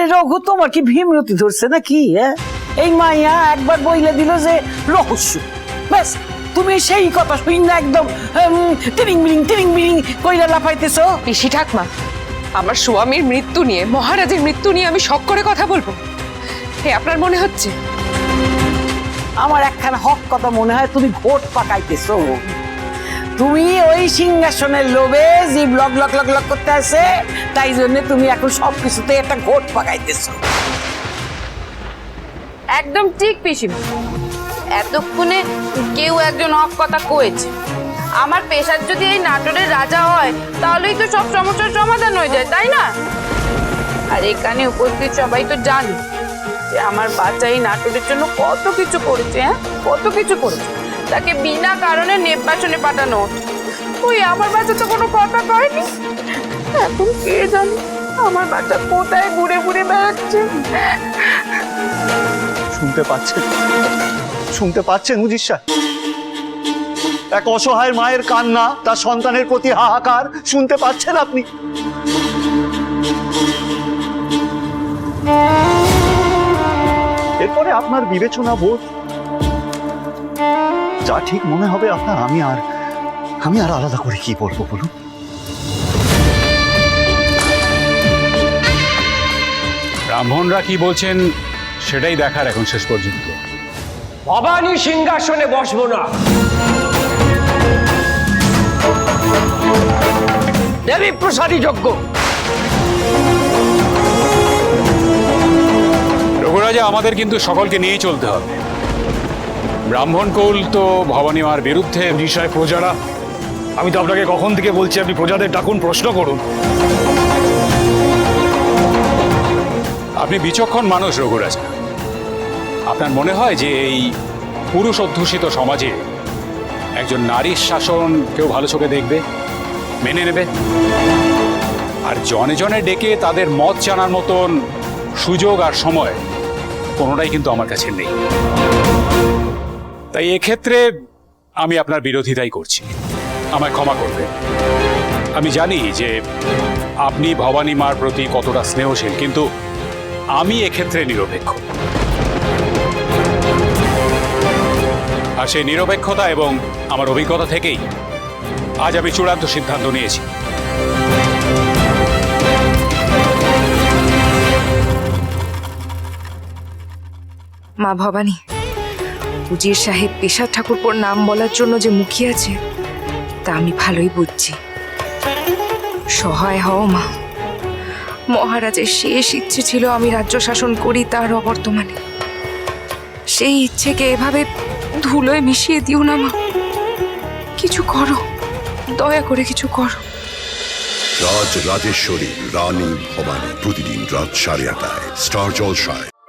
আরে রঘু তোমার কি ভীমরতি ধরছে না কি হ্যাঁ? এই মাইয়া একবার বইলে দিল যে রহস্য। ব্যাস তুমি সেই কথা শুই না একদম টিরিং বিরিং টিরিং বিরিং কইরা লাফাইতেছো। পিসি ঠাকমা আমার স্বামীর মৃত্যু নিয়ে মহারাজের মৃত্যু নিয়ে আমি শখ করে কথা বলব। হে আপনার মনে হচ্ছে? আমার একখান হক কথা মনে হয় তুমি ঘোট পাকাইতেছো। তুমি ওই সিংহাসনের লোভে যে ব্লক লক লক লক করতে আছে তাই জন্য তুমি এখন সব কিছুতে একটা ঘোট পাকাইতেছো একদম ঠিক পিসিমা। এতক্ষণে কেউ একজন অক কথা কয়েছে। আমার পেশার যদি এই নাটোরের রাজা হয়, তাহলেই তো সব সমস্যার সমাধান হয়ে যায়, তাই না? আর এখানে উপস্থিত সবাই তো জানে যে আমার বাচ্চা এই নাটোরের জন্য কত কিছু করেছে হ্যাঁ? কত কিছু করেছে। তাকে বিনা কারণে নির্বাচনে পাঠানো। ওই আমার বাচ্চা তো কোনো কথা কয়নি। এখন কে জানে আমার বাচ্চা কোথায় ঘুরে ঘুরে বেড়াচ্ছে। শুনতে পাচ্ছেন? শুনতে পাচ্ছেন সাহেব? এক অসহায় মায়ের কান্না, তার সন্তানের প্রতি হাহাকার, শুনতে পাচ্ছেন আপনি? এরপরে আপনার বিবেচনা বোধ যা ঠিক মনে হবে আপনার আমি আর আমি আর আলাদা করে কি বলব বলুন? ব্রাহ্মণরা কি বলছেন সেটাই দেখার এখন শেষ পর্যন্ত। ভবানী সিংহাসনে বসবো না। দেবী প্রসাদী যজ্ঞ। রঘুরাজা আমাদের কিন্তু সকলকে নিয়েই চলতে হবে। ব্রাহ্মণ কৌল তো ভবানী মার বিরুদ্ধে বিষয় প্রজারা। আমি তো আপনাকে কখন থেকে বলছি, আপনি প্রজাদের ডাকুন, প্রশ্ন করুন। আপনি বিচক্ষণ মানুষ, রঘুরাজা। আপনার মনে হয় যে এই পুরুষ অধ্যুষিত সমাজে একজন নারীর শাসন কেউ ভালো চোখে দেখবে, মেনে নেবে? আর জনে জনে ডেকে তাদের মত জানার মতন সুযোগ আর সময় কোনোটাই কিন্তু আমার কাছে নেই। তাই এক্ষেত্রে আমি আপনার বিরোধিতাই করছি। আমায় ক্ষমা করবে আমি জানি যে আপনি ভবানী মার প্রতি কতটা স্নেহশীল, কিন্তু আমি এক্ষেত্রে নিরপেক্ষ। আর সেই নিরপেক্ষতা এবং আমার অভিজ্ঞতা থেকেই আজ আমি চূড়ান্ত সিদ্ধান্ত নিয়েছি। মা ভবানী উজির সাহেব পেশা ঠাকুরপোর নাম বলার জন্য যে মুখিয়ে আছে, তা আমি ভালোই বুঝছি। সহায় হও মা। মহারাজের শেষ ইচ্ছে ছিল আমি রাজ্য শাসন করি তার অবর্তমানে। সেই ইচ্ছেকে এভাবে ধুলোয় মিশিয়ে দিও না মা। কিছু করো, দয়া করে কিছু করো। রাজ রাজেশ্বরী, রানী ভবানী প্রতিদিন রাত সাড়ে আটটায়, স্টার জলসায়।